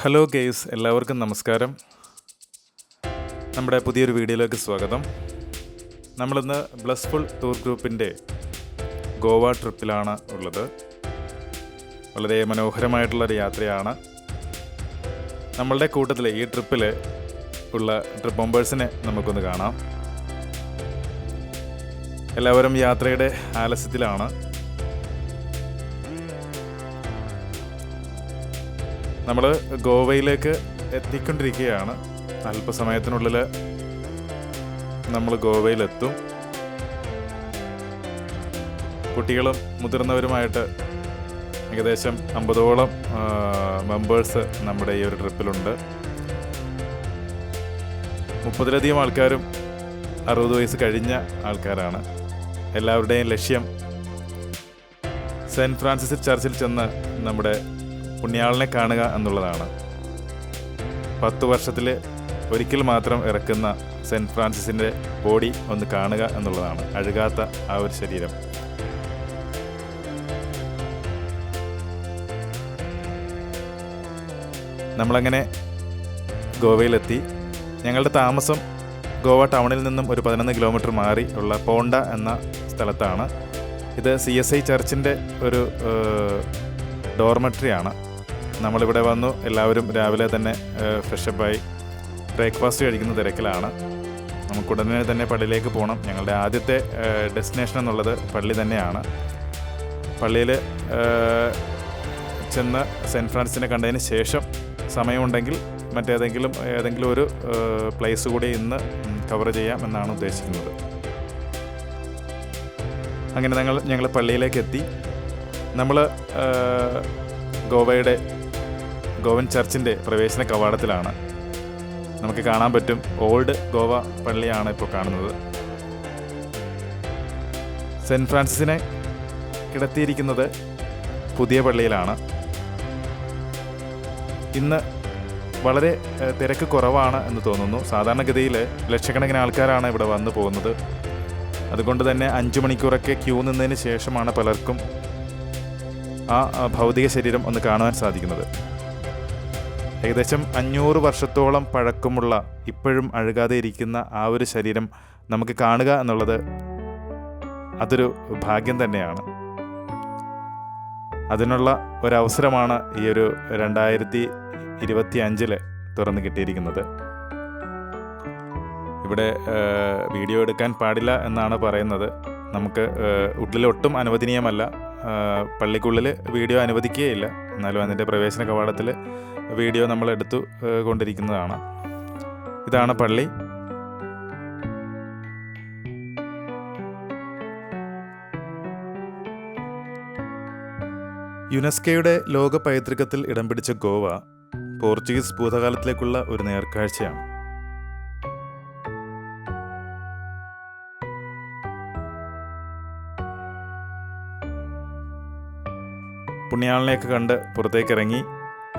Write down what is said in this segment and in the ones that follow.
Hello guys എല്ലാവർക്കും നമസ്കാരം. നമ്മുടെ പുതിയൊരു വീഡിയോയിലേക്ക് സ്വാഗതം. നമ്മളിന്ന് ബ്ലസ്ഫുൾ ടൂർ ഗ്രൂപ്പിന്റെ ഗോവ ട്രിപ്പിലാണ് ഉള്ളത്. വളരെ മനോഹരമായിട്ടുള്ളൊരു യാത്രയാണ്. നമ്മളുടെ കൂട്ടത്തിൽ ഈ ട്രിപ്പിൽ ഉള്ള ട്രിപ്പ് മെമ്പേഴ്സിനെ നമുക്കൊന്ന് കാണാം. എല്ലാവരും യാത്രയുടെ ആലസ്യത്തിലാണ്. നമ്മൾ ഗോവയിലേക്ക് എത്തിക്കൊണ്ടിരിക്കുകയാണ്. അല്പസമയത്തിനുള്ളിൽ നമ്മൾ ഗോവയിലെത്തും. കുട്ടികളും മുതിർന്നവരുമായിട്ട് ഏകദേശം അമ്പതോളം മെമ്പേഴ്സ് നമ്മുടെ ഈ ഒരു ട്രിപ്പിലുണ്ട്. മുപ്പതിലധികം ആൾക്കാരും അറുപത് വയസ്സ് കഴിഞ്ഞ ആൾക്കാരാണ്. എല്ലാവരുടെയും ലക്ഷ്യം സെന്റ് ഫ്രാൻസിസ് ചർച്ചിൽ ചെന്ന് നമ്മുടെ പുണ്യാളനെ കാണുക എന്നുള്ളതാണ്. പത്ത് വർഷത്തിൽ ഒരിക്കൽ മാത്രം ഇറക്കുന്ന സെന്റ് ഫ്രാൻസിസിന്റെ ബോഡി ഒന്ന് കാണുക എന്നുള്ളതാണ്. അഴുകാത്ത ആ ഒരു ശരീരം. നമ്മളങ്ങനെ ഗോവയിലെത്തി. ഞങ്ങളുടെ താമസം ഗോവ ടൗണിൽ നിന്നും ഒരു പതിനൊന്ന് കിലോമീറ്റർ മാറി ഉള്ള പോണ്ട എന്ന സ്ഥലത്താണ്. ഇത് സി എസ് ഐ ചർച്ചിന്റെ ഒരു ഡോർമെട്രിയാണ്. നമ്മളിവിടെ വന്നു. എല്ലാവരും രാവിലെ തന്നെ ഫ്രഷപ്പായി ബ്രേക്ക്ഫാസ്റ്റ് കഴിക്കുന്ന തിരക്കിലാണ്. നമുക്ക് ഉടനെ തന്നെ പള്ളിയിലേക്ക് പോകണം ഞങ്ങളുടെ ആദ്യത്തെ ഡെസ്റ്റിനേഷൻ എന്നുള്ളത് പള്ളി തന്നെയാണ്. പള്ളിയിൽ ചെന്ന് സെന്റ് ഫ്രാൻസിനെ കണ്ടതിന് ശേഷം സമയമുണ്ടെങ്കിൽ മറ്റേതെങ്കിലും ഏതെങ്കിലും ഒരു പ്ലേസ് കൂടി ഇന്ന് കവർ ചെയ്യാം എന്നാണ് ഉദ്ദേശിക്കുന്നത്. അങ്ങനെ ഞങ്ങൾ ഞങ്ങൾ പള്ളിയിലേക്ക് എത്തി. നമ്മൾ ഗോവയുടെ ഗോവൻ ചർച്ചിന്റെ പ്രവേശന കവാടത്തിലാണ്. നമുക്ക് കാണാൻ പറ്റും ഓൾഡ് ഗോവ പള്ളിയാണ് ഇപ്പോൾ കാണുന്നത്. സെന്റ് ഫ്രാൻസിസിനെ കിടത്തിയിരിക്കുന്നത് പുതിയ പള്ളിയിലാണ്. ഇന്ന് വളരെ തിരക്ക് കുറവാണ് എന്ന് തോന്നുന്നു. സാധാരണഗതിയിൽ ലക്ഷക്കണക്കിന് ആൾക്കാരാണ് ഇവിടെ വന്നു പോകുന്നത്. അതുകൊണ്ട് തന്നെ അഞ്ച് മണിക്കൂറൊക്കെ ക്യൂ നിന്നതിന് ശേഷമാണ് പലർക്കും ആ ഭൗതിക ശരീരം ഒന്ന് കാണുവാൻ സാധിക്കുന്നത്. ഏകദേശം അഞ്ഞൂറ് വർഷത്തോളം പഴക്കമുള്ള ഇപ്പോഴും അഴുകാതെ ഇരിക്കുന്ന ആ ഒരു ശരീരം നമുക്ക് കാണുക എന്നുള്ളത് അതൊരു ഭാഗ്യം തന്നെയാണ്. അതിനുള്ള ഒരവസരമാണ് ഈ ഒരു രണ്ടായിരത്തി ഇരുപത്തി അഞ്ചിൽ തുറന്നു കിട്ടിയിരിക്കുന്നത്. ഇവിടെ വീഡിയോ എടുക്കാൻ പാടില്ല എന്നാണ് പറയുന്നത്. നമുക്ക് ഉള്ളിലൊട്ടും അനുവദനീയമല്ല. പള്ളിക്കുള്ളിൽ വീഡിയോ അനുവദിക്കുകയില്ല. എന്നാലും അതിന്റെ പ്രവേശന കവാടത്തിൽ വീഡിയോ നമ്മൾ എടുത്തു കൊണ്ടിരിക്കുന്നതാണ്. ഇതാണ് പള്ളി. യുനെസ്കോയുടെ ലോക പൈതൃകത്തിൽ ഇടം പിടിച്ച ഗോവ പോർച്ചുഗീസ് ഭൂതകാലത്തിലേക്കുള്ള ഒരു നേർക്കാഴ്ചയാണ്. പുണ്യാളിനെയൊക്കെ കണ്ട് പുറത്തേക്ക് ഇറങ്ങി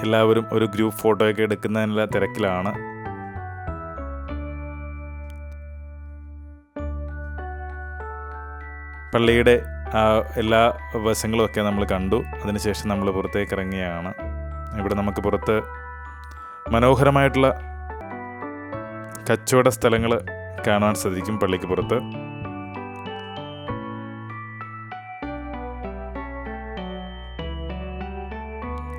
എല്ലാവരും ഒരു ഗ്രൂപ്പ് ഫോട്ടോയൊക്കെ എടുക്കുന്നതിനുള്ള തിരക്കിലാണ്. പള്ളിയുടെ എല്ലാ വശങ്ങളും ഒക്കെ നമ്മൾ കണ്ടു. അതിനുശേഷം നമ്മൾ പുറത്തേക്ക് ഇറങ്ങിയാണ്. ഇവിടെ നമുക്ക് പുറത്ത് മനോഹരമായിട്ടുള്ള കച്ചവട സ്ഥലങ്ങൾ കാണാൻ സാധിക്കും പള്ളിക്ക് പുറത്ത്.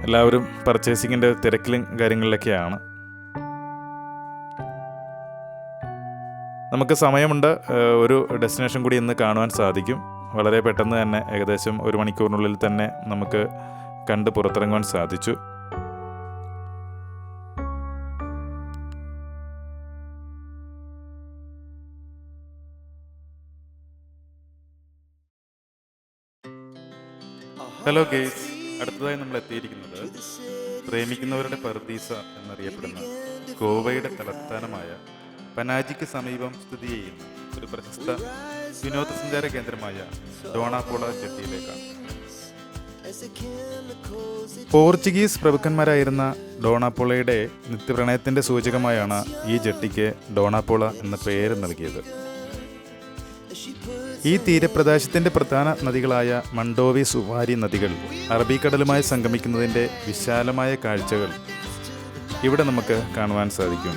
എല്ലാവരും പർച്ചേസിങ്ങിന്റെ തിരക്കിലും കാര്യങ്ങളിലൊക്കെയാണ്. നമുക്ക് സമയമുണ്ട്. ഒരു ഡെസ്റ്റിനേഷൻ കൂടി ഇന്ന് കാണുവാൻ സാധിക്കും. വളരെ പെട്ടെന്ന് തന്നെ ഏകദേശം ഒരു മണിക്കൂറിനുള്ളിൽ തന്നെ നമുക്ക് കണ്ട് പുറത്തിറങ്ങുവാൻ സാധിച്ചു. ഹലോ ഗേസ് അടുത്തതായി നമ്മൾ എത്തിയിരിക്കുന്നത് പ്രേമിക്കുന്നവരുടെ പർദീസ എന്നറിയപ്പെടുന്ന ഗോവയുടെ തലസ്ഥാനമായ പനാജിക്ക് സമീപം സ്ഥിതി ചെയ്യുന്ന ഒരു പ്രശസ്ത വിനോദസഞ്ചാര കേന്ദ്രമായ ഡോണാപോള ജെട്ടിയിലേക്കാണ്. പോർച്ചുഗീസ് പ്രഭുക്കന്മാരായിരുന്ന ഡോണാപോളയുടെ നിത്യപ്രണയത്തിന്റെ സൂചകമായാണ് ഈ ജെട്ടിക്ക് ഡോണാപോള എന്ന പേര് നൽകിയത്. ഈ തീരപ്രദേശത്തിന്റെ പ്രധാന നദികളായ മണ്ടോവി സുവാരി നദികൾ അറബിക്കടലുമായി സംഗമിക്കുന്നതിന്റെ വിശാലമായ കാഴ്ചകൾ ഇവിടെ നമുക്ക് കാണുവാൻ സാധിക്കും.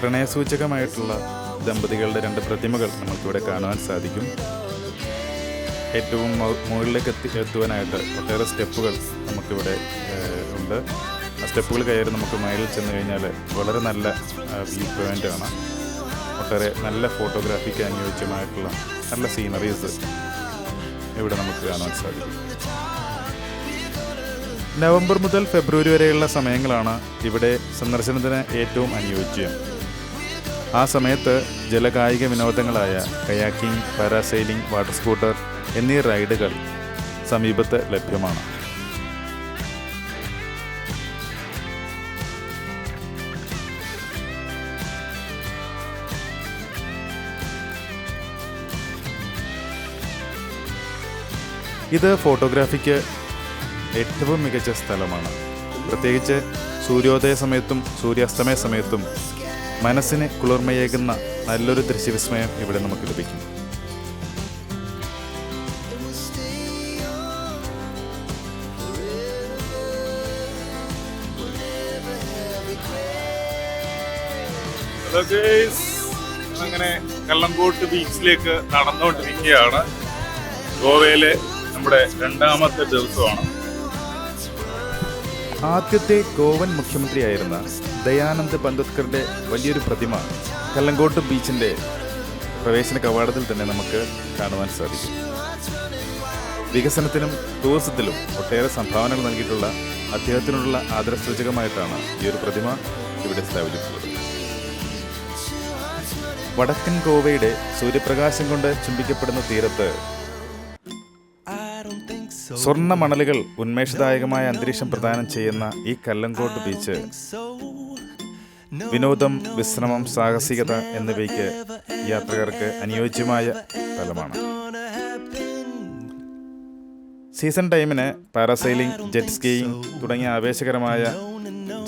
പ്രണയസൂചകമായിട്ടുള്ള ദമ്പതികളുടെ രണ്ട് പ്രതിമകൾ നമുക്കിവിടെ കാണുവാൻ സാധിക്കും. ഏറ്റവും മുകളിലേക്ക് എത്തി എത്തുവാനായിട്ട് ഒട്ടേറെ സ്റ്റെപ്പുകൾ നമുക്കിവിടെ ഉണ്ട്. ആ സ്റ്റെപ്പുകൾ കയറി നമുക്ക് മേലിൽ ചെന്ന് കഴിഞ്ഞാൽ വളരെ നല്ല വ്യൂ പോയിന്റ് ആണ് ഒട്ടേറെ നല്ല ഫോട്ടോഗ്രാഫിക്ക് അനുയോജ്യമായിട്ടുള്ള നല്ല സീനറീസ് ഇവിടെ നമുക്ക് കാണാൻ സാധിക്കും. നവംബർ മുതൽ ഫെബ്രുവരി വരെയുള്ള സമയങ്ങളാണ് ഇവിടെ സന്ദർശനത്തിന് ഏറ്റവും അനുയോജ്യം. ആ സമയത്ത് ജലകായിക വിനോദങ്ങളായ കയാക്കിംഗ് പാരാസൈലിംഗ് വാട്ടർ സ്കൂട്ടർ എന്നീ റൈഡുകൾ സമീപത്ത് ലഭ്യമാണ്. ഇത് ഫോട്ടോഗ്രാഫിക്ക് ഏറ്റവും മികച്ച സ്ഥലമാണ്. പ്രത്യേകിച്ച് സൂര്യോദയ സമയത്തും സൂര്യാസ്തമയ സമയത്തും മനസ്സിന് കുളിർമയേകുന്ന നല്ലൊരു ദൃശ്യവിസ്മയം ഇവിടെ നമുക്ക് ലഭിക്കും. അങ്ങനെ കള്ളംകോട്ട് ബീച്ചിലേക്ക് നടന്നുകൊണ്ടിരിക്കുകയാണ്. ഗോവയിലെ നമ്മുടെ രണ്ടാമത്തെ ദിവസമാണ്. ആദ്യത്തെ ഗോവൻ മുഖ്യമന്ത്രിയായിരുന്ന ദയാനന്ദ് പന്തത്കറുടെ വലിയൊരു പ്രതിമ കല്ലങ്കോട്ട് ബീച്ചിന്റെ പ്രവേശന കവാടത്തിൽ തന്നെ നമുക്ക് കാണുവാൻ സാധിക്കും. വികസനത്തിലും ടൂറിസത്തിലും ഒട്ടേറെ സംഭാവനകൾ നൽകിയിട്ടുള്ള അദ്ദേഹത്തിനുള്ള ആദരസൂചകമായിട്ടാണ് ഈ ഒരു പ്രതിമ ഇവിടെ സ്ഥാപിച്ചിട്ടുള്ളത്. വടക്കൻ ഗോവയുടെ സൂര്യപ്രകാശം കൊണ്ട് ചുംബിക്കപ്പെടുന്ന തീരത്ത് സ്വർണ മണലുകൾ ഉന്മേഷദായകമായ അന്തരീക്ഷം പ്രദാനം ചെയ്യുന്ന ഈ കല്ലങ്കോട്ട് ബീച്ച് വിനോദം വിശ്രമം സാഹസികത എന്നിവയ്ക്ക് യാത്രക്കാർക്ക് അനുയോജ്യമായ സ്ഥലമാണ് സീസൺ ടൈമിന് പാരാസൈലിംഗ് ജെറ്റ് സ്കീയിങ് തുടങ്ങിയ ആവേശകരമായ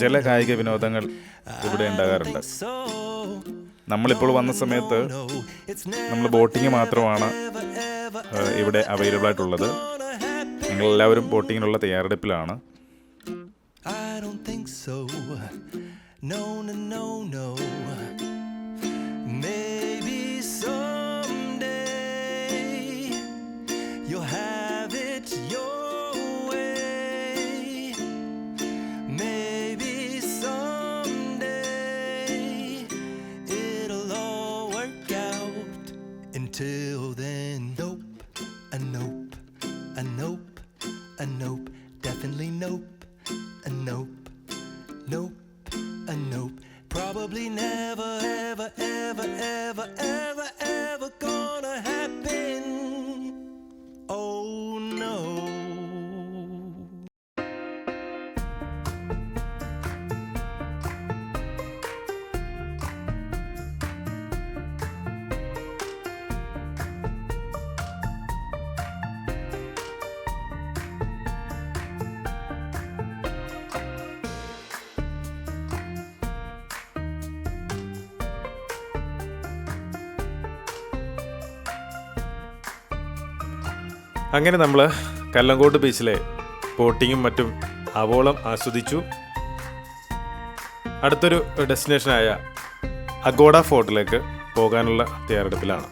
ജലകായിക വിനോദങ്ങൾ ഇവിടെ ഉണ്ടാകാറുണ്ട് നമ്മളിപ്പോൾ വന്ന സമയത്ത് നമ്മൾ ബോട്ടിങ് മാത്രമാണ് ഇവിടെ അവൈലബിൾ ആയിട്ടുള്ളത്. ഞങ്ങളെല്ലാവരും ബോട്ടിങ്ങിനുള്ള തയ്യാറെടുപ്പിലാണ്. No, no, no, no. അങ്ങനെ നമ്മൾ കല്ലങ്കോട്ട് ബീച്ചിലെ ബോട്ടിങ്ങും മറ്റും അവോളം ആസ്വദിച്ചു. അടുത്തൊരു ഡെസ്റ്റിനേഷനായ അഗോഡ ഫോർട്ടിലേക്ക് പോകാനുള്ള തയ്യാറെടുപ്പിലാണ്.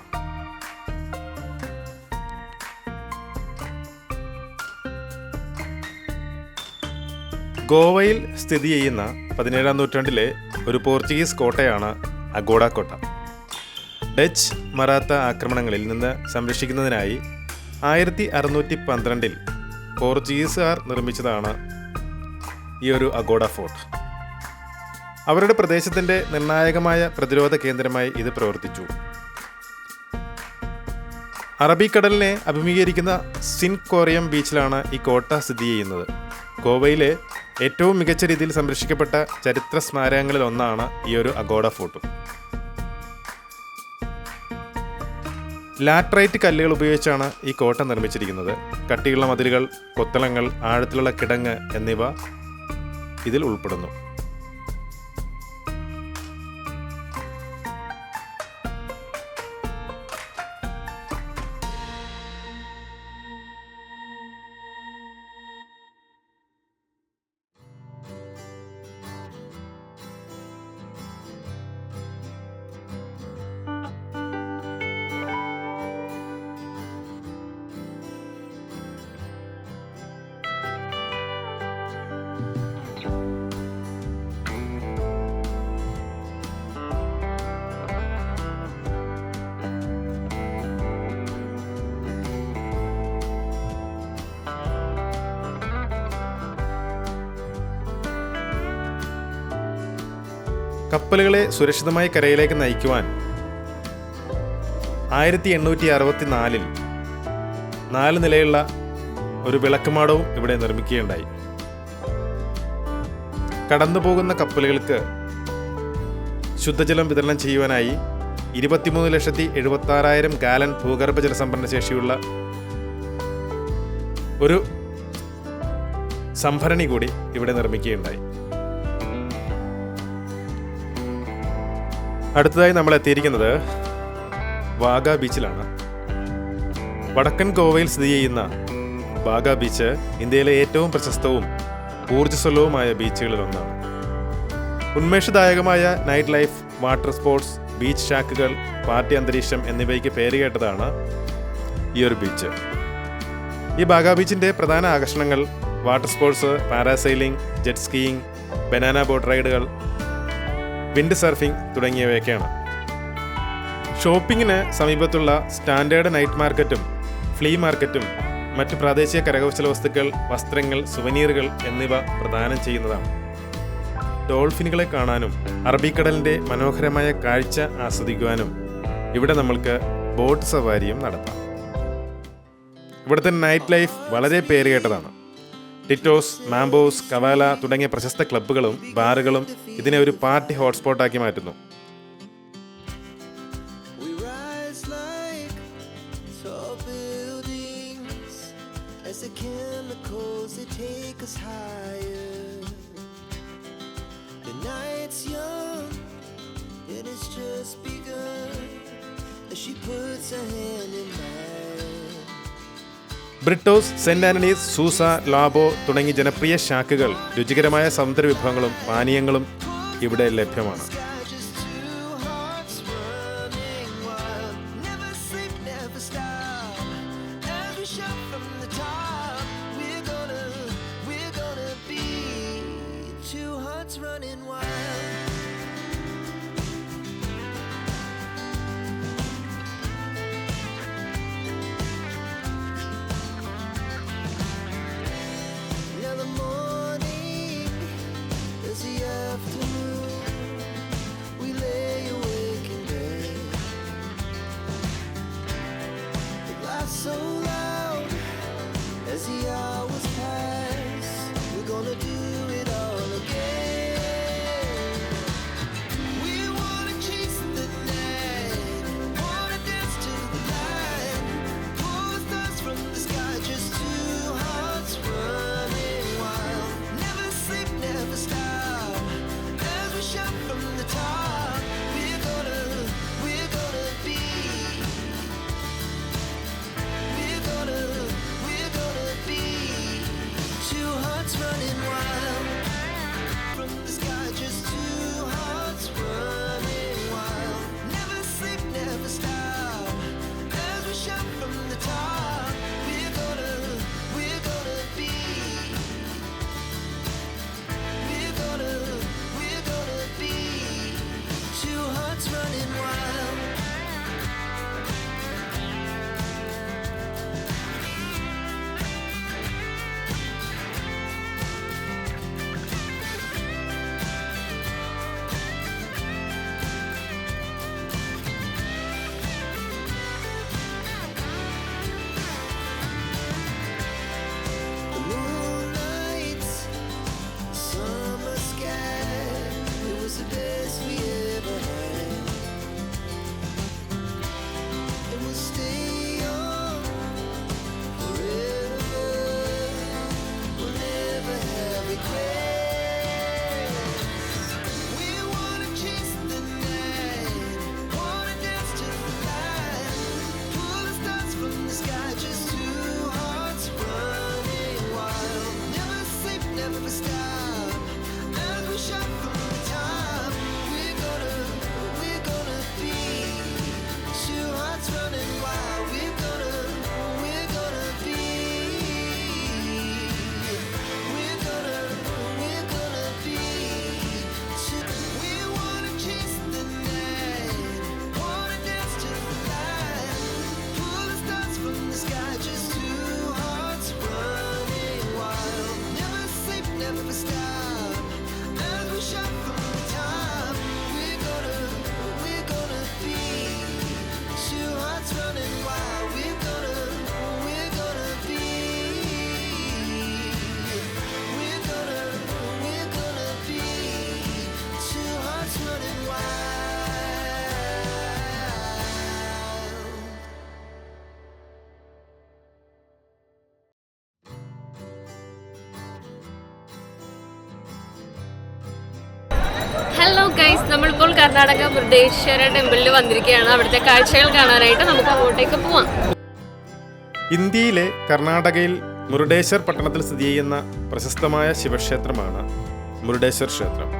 ഗോവയിൽ സ്ഥിതി ചെയ്യുന്ന പതിനേഴാം നൂറ്റാണ്ടിലെ ഒരു പോർച്ചുഗീസ് കോട്ടയാണ് അഗോഡ കോട്ട. ഡച്ച് മറാത്ത ആക്രമണങ്ങളിൽ നിന്ന് സംരക്ഷിക്കുന്നതിനായി ആയിരത്തി അറുന്നൂറ്റി പന്ത്രണ്ടിൽ പോർച്ചുഗീസുകാർ നിർമ്മിച്ചതാണ് ഈ ഒരു അഗോഡ ഫോർട്ട്. അവരുടെ പ്രദേശത്തിന്റെ നിർണായകമായ പ്രതിരോധ കേന്ദ്രമായി ഇത് പ്രവർത്തിച്ചു. അറബിക്കടലിനെ അഭിമുഖീകരിക്കുന്ന സിൻകോറിയം ബീച്ചിലാണ് ഈ കോട്ട സ്ഥിതി ചെയ്യുന്നത്. ഗോവയിലെ ഏറ്റവും മികച്ച രീതിയിൽ സംരക്ഷിക്കപ്പെട്ട ചരിത്ര സ്മാരകങ്ങളിൽ ഒന്നാണ് ഈ ഒരു അഗോഡ ഫോർട്ടും. ലാറ്ററൈറ്റ് കല്ലുകൾ ഉപയോഗിച്ചാണ് ഈ കോട്ട നിർമ്മിച്ചിരിക്കുന്നത്. കട്ടിയുള്ള മതിലുകൾ കൊത്തളങ്ങൾ ആഴത്തിലുള്ള കിടങ്ങ് എന്നിവ ഇതിൽ ഉൾപ്പെടുന്നു. കപ്പലുകളെ സുരക്ഷിതമായി കരയിലേക്ക് നയിക്കുവാൻ ആയിരത്തി എണ്ണൂറ്റി അറുപത്തി നാലിൽ നാല് നിലയുള്ള ഒരു വിളക്കുമാടവും ഇവിടെ നിർമ്മിക്കുകയുണ്ടായി. കടന്നു പോകുന്ന കപ്പലുകൾക്ക് ശുദ്ധജലം വിതരണം ചെയ്യുവാനായി ഇരുപത്തിമൂന്ന് ലക്ഷത്തി എഴുപത്തി ആറായിരം ഗാലൻ ഭൂഗർഭ ജലസംഭരണ ശേഷിയുള്ള ഒരു സംഭരണി കൂടി ഇവിടെ നിർമ്മിക്കുകയുണ്ടായി. അടുത്തതായി നമ്മൾ എത്തിയിരിക്കുന്നത് വാഗ ബീച്ചിലാണ്. വടക്കൻ ഗോവയിൽ സ്ഥിതി ചെയ്യുന്ന വാഗ ബീച്ച് ഇന്ത്യയിലെ ഏറ്റവും പ്രശസ്തവും ഊർജസ്വലവുമായ ബീച്ചുകളിലൊന്നാണ്. ഉന്മേഷദായകമായ night life water sports beach ഷാക്കുകൾ party അന്തരീക്ഷം എന്നിവയ്ക്ക് പേരുകേട്ടതാണ് ഈ ഒരു ബീച്ച്. ഈ ബാഗ ബീച്ചിന്റെ പ്രധാന ആകർഷണങ്ങൾ water sports parasailing jet skiing banana boat റൈഡുകൾ wind surfing തുടങ്ങിയവയൊക്കെയാണ്. ഷോപ്പിങ്ങിന് സമീപത്തുള്ള സ്റ്റാൻഡേർഡ് നൈറ്റ് മാർക്കറ്റും ഫ്ലീ മാർക്കറ്റും മറ്റ് പ്രാദേശിക കരകൗശല വസ്തുക്കൾ വസ്ത്രങ്ങൾ സുവനീറുകൾ എന്നിവ പ്രദാനം ചെയ്യുന്നതാണ്. ഡോൾഫിനുകളെ കാണാനും അറബിക്കടലിന്റെ മനോഹരമായ കാഴ്ച ആസ്വദിക്കുവാനും ഇവിടെ നമ്മൾക്ക് ബോട്ട് സവാരിയും നടത്താം. ഇവിടുത്തെ നൈറ്റ് ലൈഫ് വളരെ പേരുകേട്ടതാണ്. ടിറ്റോസ് മാംബോസ് കവാല തുടങ്ങിയ പ്രശസ്ത ക്ലബ്ബുകളും ബാറുകളും ഇതിനെ ഒരു പാർട്ടി ഹോട്ട്സ്പോട്ടാക്കി മാറ്റുന്നു. Britto's saint Anthony's Souza Lobo തുടങ്ങി ജനപ്രിയ ഷാക്കുകൾ രുചികരമായ സമുദ്ര വിഭവങ്ങളും പാനീയങ്ങളും ഇവിടെ ലഭ്യമാണ്. നമ്മളിപ്പോൾ കർണാടക മുരുടേശ്വര ടെമ്പിളിൽ വന്നിരിക്കുകയാണ്. അവിടുത്തെ കാഴ്ചകൾ കാണാനായിട്ട് നമുക്ക് അങ്ങോട്ടേക്ക് പോവാം. ഇന്ത്യയിലെ കർണാടകയിൽ മുരുടേശ്വർ പട്ടണത്തിൽ സ്ഥിതി ചെയ്യുന്ന പ്രശസ്തമായ ശിവക്ഷേത്രമാണ് മുരുടേശ്വർ ക്ഷേത്രം.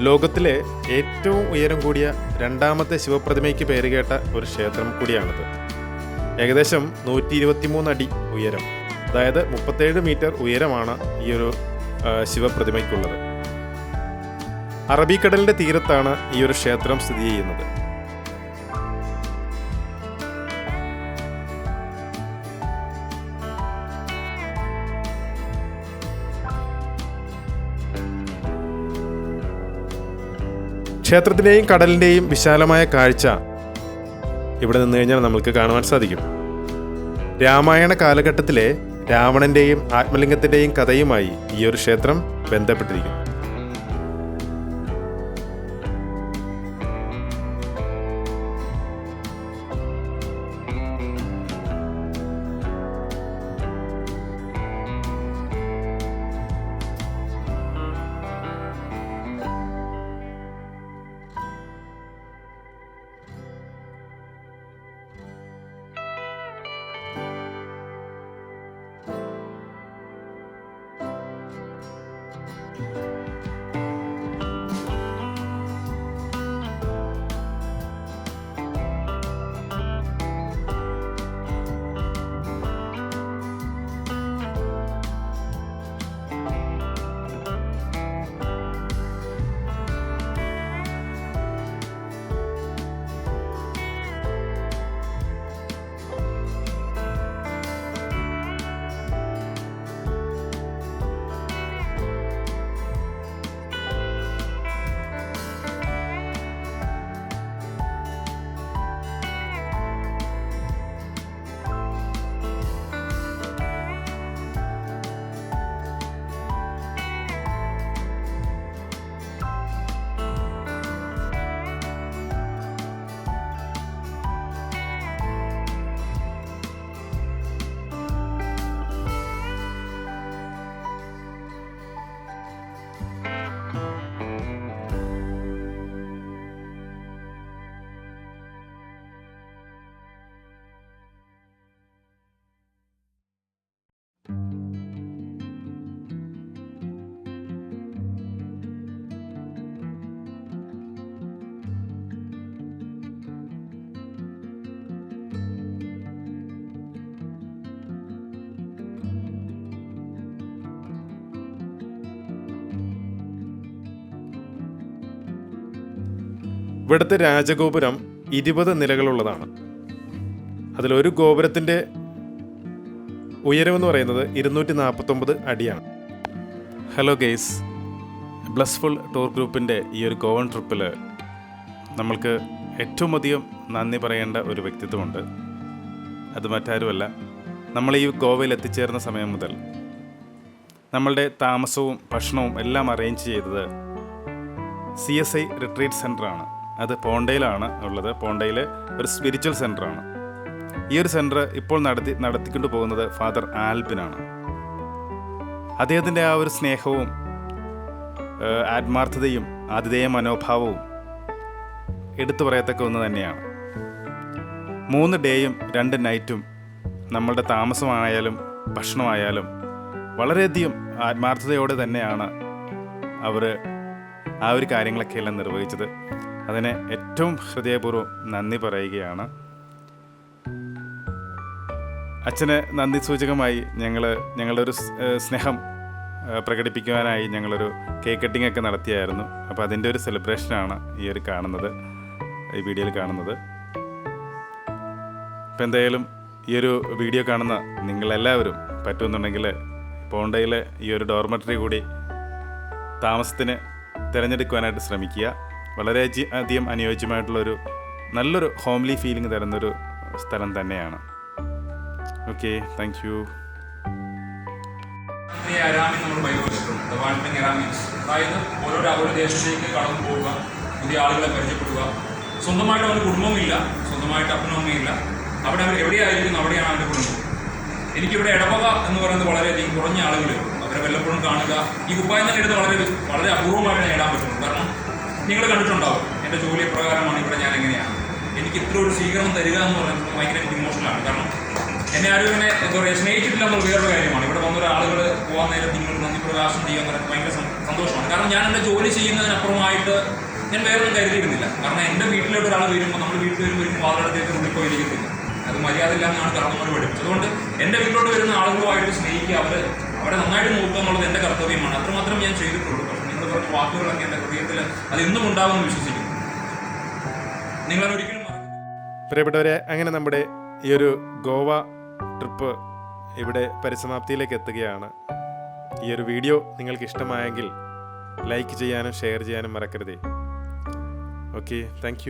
ലോകത്തിലെ ഏറ്റവും ഉയരം കൂടിയ രണ്ടാമത്തെ ശിവപ്രതിമയ്ക്ക് പേരുകേട്ട ഒരു ക്ഷേത്രം കൂടിയാണിത്. ഏകദേശം നൂറ്റി ഇരുപത്തിമൂന്ന് അടി ഉയരം അതായത് മുപ്പത്തേഴ് മീറ്റർ ഉയരമാണ് ഈ ഒരു ശിവപ്രതിമയ്ക്കുള്ളത്. അറബിക്കടലിന്റെ തീരത്താണ് ഈ ഒരു ക്ഷേത്രം സ്ഥിതി ചെയ്യുന്നത്. ക്ഷേത്രത്തിന്റെയും കടലിന്റെയും വിശാലമായ കാഴ്ച ഇവിടെ നിന്ന് കഴിഞ്ഞാൽ നമുക്ക് കാണുവാൻ സാധിക്കും. രാമായണ കാലഘട്ടത്തിലെ രാവണന്റെയും ആത്മലിംഗത്തിന്റെയും കഥയുമായി ഈ ഒരു ക്ഷേത്രം ബന്ധപ്പെട്ടിരിക്കുന്നു. ഇവിടുത്തെ രാജഗോപുരം ഇരുപത് നിലകളുള്ളതാണ്. അതിലൊരു ഗോപുരത്തിന്റെ ഉയരമെന്ന് പറയുന്നത് ഇരുന്നൂറ്റി നാൽപ്പത്തൊമ്പത് അടിയാണ്. ഹലോ ഗെയ്സ് ബ്ലസ്ഫുൾ ടൂർ ഗ്രൂപ്പിന്റെ ഈ ഒരു ഗോവൻ ട്രിപ്പിൽ നമ്മൾക്ക് ഏറ്റവും അധികം നന്ദി പറയേണ്ട ഒരു വ്യക്തിത്വമുണ്ട്. അത് മറ്റാരുമല്ല നമ്മൾ ഈ ഗോവയിൽ എത്തിച്ചേർന്ന സമയം മുതൽ നമ്മളുടെ താമസവും ഭക്ഷണവും എല്ലാം അറേഞ്ച് ചെയ്തത് സി എസ് ഐ റിട്രീറ്റ് സെന്ററാണ് അത് പോണ്ടയിലാണ് ഉള്ളത്. പോണ്ടയിലെ ഒരു സ്പിരിച്വൽ സെന്ററാണ് ഈ ഒരു സെന്റർ ഇപ്പോൾ നടത്തി നടത്തിക്കൊണ്ട് പോകുന്നത് ഫാദർ ആൽബിനാണ്. അദ്ദേഹത്തിന്റെ ആ ഒരു സ്നേഹവും ആത്മാർത്ഥതയും ആതിഥേയ മനോഭാവവും എടുത്തു പറയത്തക്ക ഒന്ന് തന്നെയാണ്. മൂന്ന് ഡേയും രണ്ട് നൈറ്റും നമ്മളുടെ താമസമായാലും ഭക്ഷണമായാലും വളരെയധികം ആത്മാർത്ഥതയോടെ തന്നെയാണ് അവർ ആ ഒരു കാര്യങ്ങളൊക്കെ എല്ലാം നിർവഹിച്ചത്. അതിന് ഏറ്റവും ഹൃദയപൂർവം നന്ദി പറയുകയാണ്. അച്ഛന് നന്ദി സൂചകമായി ഞങ്ങൾ ഞങ്ങളുടെ ഒരു സ്നേഹം പ്രകടിപ്പിക്കുവാനായി ഞങ്ങളൊരു കേക്ക് കട്ടിംഗ് ഒക്കെ നടത്തിയായിരുന്നു. അപ്പോൾ അതിന്റെ ഒരു സെലിബ്രേഷനാണ് ഈ ഒരു കാണുന്നത് ഈ വീഡിയോയിൽ കാണുന്നത്. ഇപ്പം എന്തായാലും ഈ ഒരു വീഡിയോ കാണുന്ന നിങ്ങളെല്ലാവരും പറ്റുമെന്നുണ്ടെങ്കിൽ പോണ്ടയിലെ ഈ ഒരു ഡോർമെറ്ററി കൂടി താമസത്തിന് തിരഞ്ഞെടുക്കുവാനായിട്ട് ശ്രമിക്കുക. വളരെ അധികം അനുയോജ്യമായിട്ടുള്ളൊരു നല്ലൊരു ഹോംലി ഫീലിംഗ് തരുന്നൊരു സ്ഥലം തന്നെയാണ്. ഓക്കെ താങ്ക് യു അതായത് ഓരോ ദേശത്തേക്ക് കടന്നു പോവുക പുതിയ ആളുകളെ പരിചയപ്പെടുക. സ്വന്തമായിട്ട് അവന് കുടുംബമില്ല സ്വന്തമായിട്ട് അപ്പനും അമ്മയില്ല അവിടെ അവർ എവിടെയായിരിക്കും അവിടെയാണ് അവന്റെ കുടുംബം. എനിക്കിവിടെ ഇടവക എന്ന് പറയുന്നത് വളരെയധികം കുറഞ്ഞ ആളുകൾ അവരെ വല്ലപ്പോഴും കാണുക. ഈ കുപ്പായം തന്നെ എടുത്ത് വളരെ വളരെ അപൂർവമായിട്ട് നേടാൻ പറ്റുന്നു കാരണം നിങ്ങൾ കണ്ടിട്ടുണ്ടാവും. എന്റെ ജോലി പ്രകാരമാണ് ഇവിടെ ഞാൻ എങ്ങനെയാണ് എനിക്ക് ഇത്ര ഒരു സ്വീകരണം തരിക എന്ന് പറയുന്നത് ഭയങ്കര ഇമോഷണലാണ് കാരണം എന്നെ ആരും ഇങ്ങനെ എന്താ പറയുക സ്നേഹിച്ചിട്ടില്ല എന്നുള്ള വേറൊരു കാര്യമാണ്. ഇവിടെ വന്നൊരു ആളുകൾ പോകാൻ നേരം നിങ്ങൾ നന്ദി പ്രകാശം എന്ന് പറയുന്നത് ഭയങ്കര സന്തോഷമാണ്. കാരണം ഞാൻ എന്റെ ജോലി ചെയ്യുന്നതിനപ്പുറമായിട്ട് ഞാൻ വേറൊന്നും കരുതിയിരുന്നില്ല. കാരണം എന്റെ വീട്ടിലോട്ട് ഒരാൾ വരുമ്പോൾ നമ്മൾ വീട്ടിൽ വരുമ്പോൾ വരുമ്പോൾ വാതിലടുത്തേക്ക് ഉള്ളിൽ പോയിരിക്കത്തില്ല അത് മര്യാദ ഇല്ല എന്നാണ് കർമ്മങ്ങൾ പഠിപ്പിച്ചത്. അതുകൊണ്ട് എന്റെ വീട്ടിലോട്ട് വരുന്ന ആളുകളുമായിട്ട് സ്നേഹിക്കുക അവർ അവരെ നന്നായിട്ട് നോക്കുക എന്നുള്ളത് എന്റെ കർത്തവ്യമാണ്. അത്രമാത്രം ഞാൻ ചെയ്തിട്ടുള്ളൂ. പക്ഷേ കുറച്ച് വാക്കുകളൊക്കെ എന്റെ ഹൃദയത്തിൽ അത് എന്നും ഉണ്ടാവുമെന്ന് വിശ്വസിക്കുന്നു. നിങ്ങൾ ഒരിക്കലും. പ്രിയപ്പെട്ടവരെ അങ്ങനെ നമ്മുടെ ഈ ഒരു ഗോവ ട്രിപ്പ് ഇവിടെ പരിസമാപ്തിയിലേക്ക് എത്തുകയാണ്. ഈ ഒരു വീഡിയോ നിങ്ങൾക്ക് ഇഷ്ടമായെങ്കിൽ ലൈക്ക് ചെയ്യാനും ഷെയർ ചെയ്യാനും മറക്കരുതേ. Okay thank